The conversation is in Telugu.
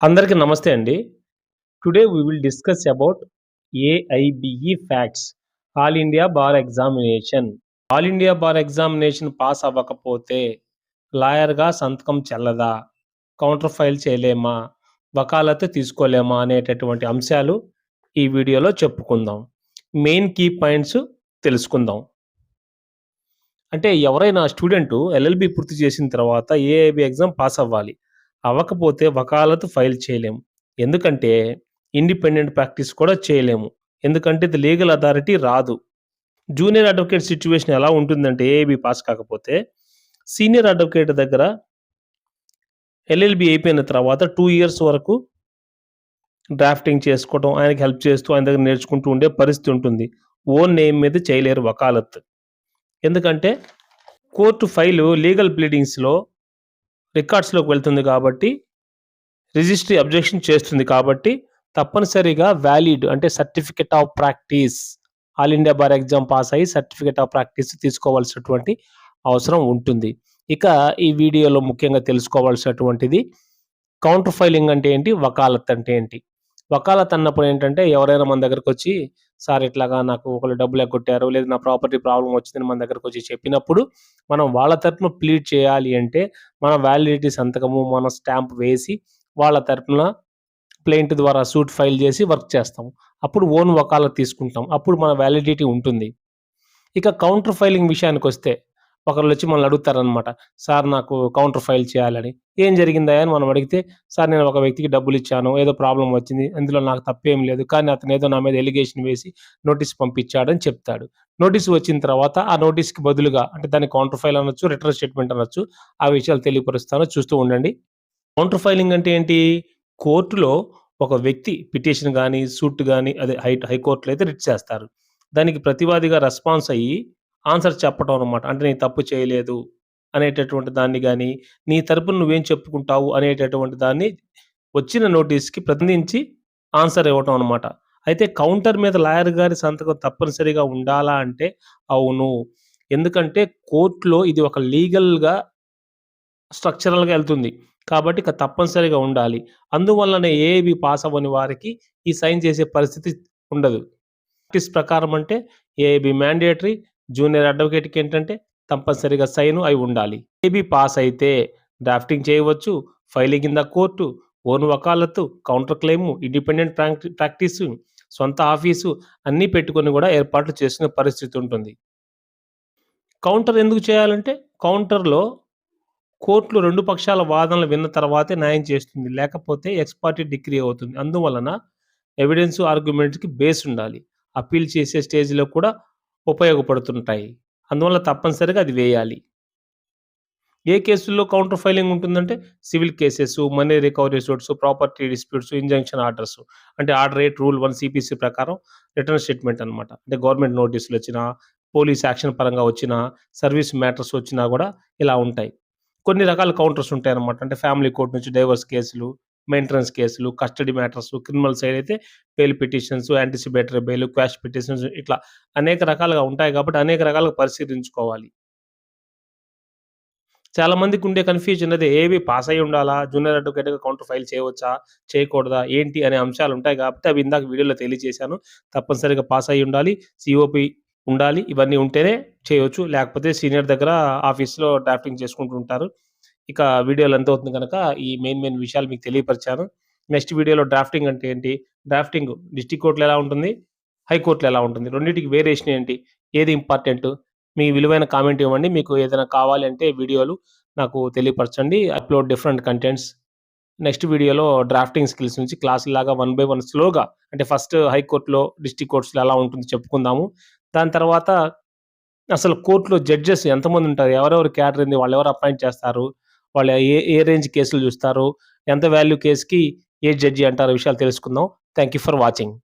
అందరికీ నమస్తే అండి. Today we will discuss about AIBE facts. All India bar examination. All India bar examination pass అవ్వకపోతే లాయర్‌గా సంతకం చెల్లదా? కౌంటర్ ఫైల్ చేయలేమా? వకాలత తీసుకోలేమా? అనేటటువంటి అంశాలు ఈ వీడియోలో చెప్పుకుందాం. మెయిన్ కీ పాయింట్స్ తెలుసుకుందాం. అంటే ఎవరైనా స్టూడెంటు ఎల్ఎల్‌బీ పూర్తి చేసిన తర్వాత ఏఐబీ ఎగ్జామ్ పాస్ అవ్వాలి. అవ్వకపోతే వకాలతు ఫైల్ చేయలేము. ఎందుకంటే ఇండిపెండెంట్ ప్రాక్టీస్ కూడా చేయలేము. ఎందుకంటే ఇది లీగల్ అథారిటీ రాదు. జూనియర్ అడ్వకేట్ సిచ్యువేషన్ ఎలా ఉంటుందంటే ఏఏబీ పాస్ కాకపోతే సీనియర్ అడ్వకేట్ దగ్గర ఎల్ఎల్బి అయిపోయిన తర్వాత టూ ఇయర్స్ వరకు డ్రాఫ్టింగ్ చేసుకోవడం, ఆయనకి హెల్ప్ చేస్తూ ఆయన దగ్గర నేర్చుకుంటూ ఉండే పరిస్థితి ఉంటుంది. ఓన్ నేమ్ మీద చేయలేరు వకాలత్. ఎందుకంటే కోర్టు ఫైలు లీగల్ ప్లీడింగ్స్‌లో రికార్డ్స్‌లోకి వెళ్తుంది కాబట్టి రిజిస్ట్రీ అబ్జెక్షన్ చేస్తుంది కాబట్టి తప్పనిసరిగా వ్యాలిడ్ అంటే certificate of practice all India bar exam pass అయ్యి సర్టిఫికేట్ ఆఫ్ ప్రాక్టీస్ తీసుకోవాల్సినటువంటి అవసరం ఉంటుంది. ఇక ఈ వీడియోలో ముఖ్యంగా తెలుసుకోవాల్సినటువంటిది కౌంటర్ ఫైలింగ్ అంటే ఏంటి? వకాలత్ అంటే ఏంటి? వకాలత్ అన్నప్పుడు ఏంటంటే ఎవరైనా మన దగ్గరకొచ్చి సార్ ఇట్లాగా నాకు ఒకళ్ళు డబ్బులు ఎగ్గొట్టారు లేదా నా ప్రాపర్టీ ప్రాబ్లం వచ్చిందని మన దగ్గరకొచ్చి చెప్పినప్పుడు మనం వాళ్ళ తరపున ప్లీడ్ చేయాలి అంటే మన వ్యాలిడిటీ సంతకము, మన స్టాంప్ వేసి వాళ్ళ తరపున ప్లెయింట్ ద్వారా సూట్ ఫైల్ చేసి వర్క్ చేస్తాం. అప్పుడు ఓన్ వకాలత్ తీసుకుంటాం. అప్పుడు మన వ్యాలిడిటీ ఉంటుంది. ఇక కౌంటర్ ఫైలింగ్ విషయానికి వస్తే విషయానికొస్తే ఒకళ్ళొచ్చి మనల్ని అడుగుతారనమాట. సార్ నాకు కౌంటర్ ఫైల్ చేయాలని. ఏం జరిగిందా అని మనం అడిగితే, సార్ నేను ఒక వ్యక్తికి డబ్బులిచ్చాను. ఏదో ప్రాబ్లం వచ్చింది. అందులో నాకు తప్పేం లేదు. కానీ అతను ఏదో నా మీద ఎలిగేషన్ వేసి నోటీస్ పంపించాడని చెప్తాడు. నోటీస్ వచ్చిన తర్వాత ఆ నోటీస్‌కి బదులుగా అంటే దాన్ని కౌంటర్ ఫైల్ అనొచ్చు, రిటర్న్ స్టేట్మెంట్ అనొచ్చు. ఆ విషయాలు తెలియపరుస్తాను చూస్తూ ఉండండి. కౌంటర్ ఫైలింగ్ అంటే ఏంటి? కోర్టులో ఒక వ్యక్తి పిటిషన్ కానీ సూట్ కానీ అదే హై హైకోర్టులో అయితే రిట్ చేస్తారు. దానికి ప్రతివాదిగా రెస్పాన్స్ అయ్యి ఆన్సర్ చెప్పడం అనమాట. అంటే నేను తప్పు చేయలేదు అనేటటువంటి దాన్ని కానీ నీ తరపున నువ్వేం చెప్పుకుంటావు అనేటటువంటి దాన్ని వచ్చిన నోటీస్‌కి ప్రతినిధించి ఆన్సర్ ఇవ్వటం అనమాట. అయితే కౌంటర్ మీద లాయర్ గారి సంతకం తప్పనిసరిగా ఉండాలా అంటే అవును. ఎందుకంటే కోర్టులో ఇది ఒక లీగల్‌గా స్ట్రక్చరల్‌గా వెళ్తుంది కాబట్టి ఇక తప్పనిసరిగా ఉండాలి. అందువల్లనే ఏఐబీ పాస్ అవ్వని వారికి ఈ సైన్ చేసే పరిస్థితి ఉండదు. ప్రాక్టీస్ ప్రకారం అంటే ఏఐబీ మ్యాండేటరీ. జూనియర్ అడ్వకేట్‌కి ఏంటంటే తప్పనిసరిగా సైను అయి ఉండాలి. ఏబీ పాస్ అయితే డ్రాఫ్టింగ్ చేయవచ్చు. Filing in the court, own వకాలత్తు, counter claim, independent ప్రాంక్ ప్రాక్టీసు, సొంత ఆఫీసు అన్నీ పెట్టుకొని కూడా ఏర్పాట్లు చేసుకునే పరిస్థితి ఉంటుంది. కౌంటర్ ఎందుకు చేయాలంటే కౌంటర్‌లో కోర్టులు రెండు పక్షాల వాదనలు విన్న తర్వాతే న్యాయం చేస్తుంది. లేకపోతే ఎక్స్పార్టీ డిగ్రీ అవుతుంది. అందువలన ఎవిడెన్స్, ఆర్గ్యుమెంట్స్‌కి బేస్ ఉండాలి. అప్పీల్ చేసే స్టేజ్‌లో కూడా ఉపయోగపడుతుంటాయి. అందువల్ల తప్పనిసరిగా అది వేయాలి. ఏ కేసుల్లో కౌంటర్ ఫైలింగ్ ఉంటుందంటే civil cases, money recovery suits, property disputes, injunction orders. అంటే order eight rule one CPC ప్రకారం రిటర్న్ స్టేట్మెంట్ అనమాట. అంటే గవర్నమెంట్ నోటీసులు వచ్చినా పోలీస్ యాక్షన్ పరంగా వచ్చినా, సర్వీస్ మ్యాటర్స్ వచ్చినా కూడా ఇలా ఉంటాయి. కొన్ని రకాల కౌంటర్స్ ఉంటాయి అనమాట అంటే ఫ్యామిలీ కోర్ట్ నుంచి డైవర్స్ కేసులు, మెయింటెనెన్స్ కేసులు, కస్టడీ మ్యాటర్స్, క్రిమినల్ సైడ్ అయితే bail petitions, anticipatory bail, quash petitions ఇట్లా అనేక రకాలుగా ఉంటాయి కాబట్టి అనేక రకాలుగా పరిశీలించుకోవాలి. చాలా మందికి ఉండే కన్‌ఫ్యూజన్ అది ఏవి పాస్ అయ్యి ఉండాలా? జూనియర్ అడ్వకేట్‌గా కౌంటర్ ఫైల్ చేయవచ్చా? చేయకూడదా? ఏంటి అనే అంశాలు ఉంటాయి కాబట్టి అవి ఇందాక వీడియోలో తెలియజేశాను. తప్పనిసరిగా పాస్ అయ్యి ఉండాలి. సిఓపి ఉండాలి. ఇవన్నీ ఉంటేనే చేయవచ్చు లేకపోతే సీనియర్ దగ్గర ఆఫీస్‌లో డ్రాఫ్టింగ్ చేసుకుంటుంటారు ఉంటారు. ఇక వీడియోలు ఎంత అవుతుంది కనుక ఈ మెయిన్ మెయిన్ విషయాలు మీకు తెలియపరిచాను. నెక్స్ట్ వీడియోలో డ్రాఫ్టింగ్ అంటే ఏంటి? డ్రాఫ్టింగ్ డిస్టిక్ కోర్ట్‌లో ఎలా ఉంటుంది? హైకోర్ట్‌లో ఎలా ఉంటుంది? రెండింటికి వేరియేషన్ ఏంటి? ఏది ఇంపార్టెంట్? మీ విలువైన కామెంట్ ఇవ్వండి. మీకు ఏదైనా కావాలి అంటే వీడియోలు నాకు తెలియపరచండి. Upload different contents. నెక్స్ట్ వీడియోలో డ్రాఫ్టింగ్ స్కిల్స్ నుంచి క్లాసుల్లాగా వన్ బై వన్ స్లోగా అంటే ఫస్ట్ హైకోర్టులో డిస్టిక్ కోర్ట్స్‌లో ఎలా ఉంటుంది చెప్పుకుందాము. దాని తర్వాత అసలు కోర్ట్‌లో జడ్జెస్ ఎంతమంది ఉంటారు? ఎవరెవరు క్యాడర్ వాళ్ళు ఎవరు అపాయింట్ చేస్తారు? వాళ్ళు ఏ ఏ రేంజ్ కేసులు చూస్తారు? ఎంత వాల్యూ కేసుకి ఏ జడ్జి అంటారు? విషయాలు తెలుసుకుందాం. Thank you for watching.